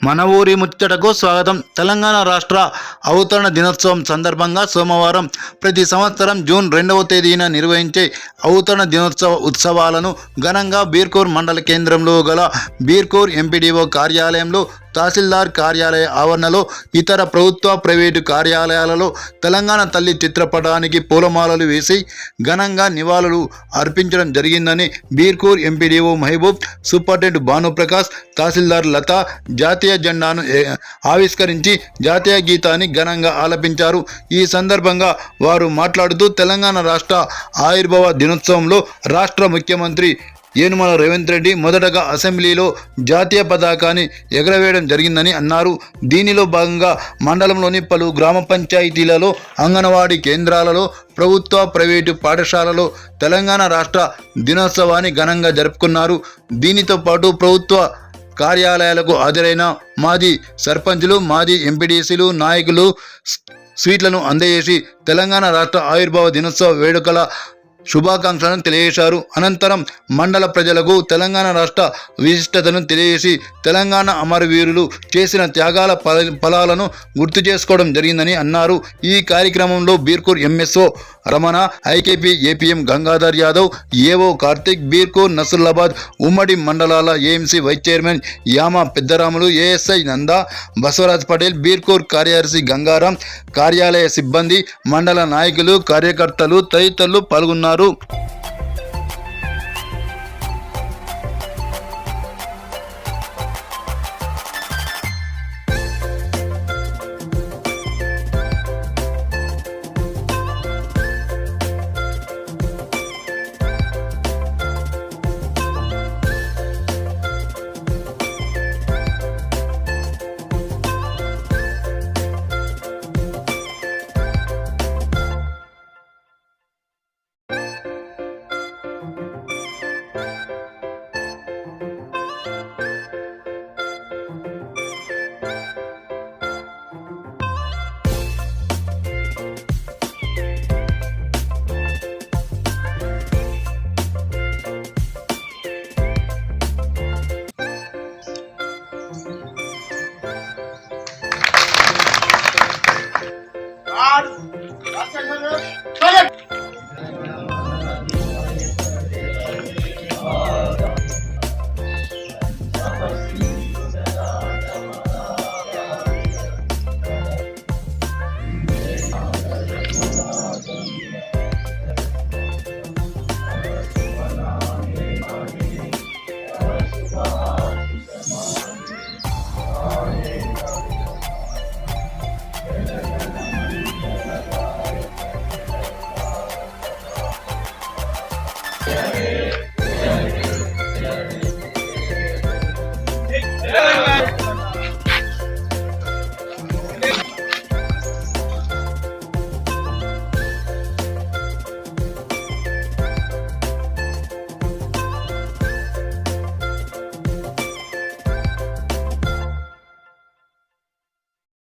మన ఊరి ముచ్చటకు స్వాగతం. తెలంగాణ రాష్ట్ర అవతరణ దినోత్సవం సందర్భంగా సోమవారం ప్రతి సంవత్సరం జూన్ రెండవ తేదీన నిర్వహించే అవతరణ దినోత్సవ ఉత్సవాలను ఘనంగా బీర్కూర్ మండల కేంద్రంలో గల బీర్కూర్ ఎంపీడీఓ కార్యాలయంలో తహసీల్దార్ కార్యాలయ ఆవరణలో ఇతర ప్రభుత్వ ప్రైవేటు కార్యాలయాలలో తెలంగాణ తల్లి చిత్రపటానికి పూలమాలలు వేసి ఘనంగా నివాళులు అర్పించడం జరిగిందని బీర్కూర్ ఎంపీడీఓ మహబూబ్ సూపరింటెండెంట్ భానుప్రకాష్ తహసీల్దార్ లత జాతీయ జెండాను ఆవిష్కరించి జాతీయ గీతాన్ని ఘనంగా ఆలపించారు. ఈ సందర్భంగా వారు మాట్లాడుతూ తెలంగాణ రాష్ట్ర ఆవిర్భావ దినోత్సవంలో రాష్ట్ర ముఖ్యమంత్రి ఏనుమల రేవంత్ రెడ్డి మొదటగా అసెంబ్లీలో జాతీయ పతాకాన్ని ఎగరవేయడం జరిగిందని అన్నారు. దీనిలో భాగంగా మండలంలోని పలు గ్రామ పంచాయతీలలో అంగన్వాడీ కేంద్రాలలో ప్రభుత్వ ప్రైవేటు పాఠశాలలో తెలంగాణ రాష్ట్ర దినోత్సవాన్ని ఘనంగా జరుపుకున్నారు. దీనితో పాటు ప్రభుత్వ కార్యాలయాలకు హాజరైన మాజీ సర్పంచ్లు మాజీ ఎంపీడీసీలు నాయకులు స్వీట్లను అందజేసి తెలంగాణ రాష్ట్ర ఆవిర్భావ దినోత్సవ వేడుకల శుభాకాంక్షలను తెలియజేశారు. అనంతరం మండల ప్రజలకు తెలంగాణ రాష్ట్ర విశిష్టతను తెలియజేసి తెలంగాణ అమరవీరులు చేసిన త్యాగాల ఫలాలను గుర్తు చేసుకోవడం జరిగిందని అన్నారు. ఈ కార్యక్రమంలో Birkur MSO Ramana IKP APM Gangadhar Yadav AO Karthik Birkur Nasrullabad ఉమ్మడి మండలాల AMC vice chairman Yama Peddaramulu ASI Nanda Basavaraj Patel Birkur కార్యదర్శి గంగారాం కార్యాలయ సిబ్బంది మండల నాయకులు కార్యకర్తలు తదితరులు పాల్గొన్నారు. Perú. 啊。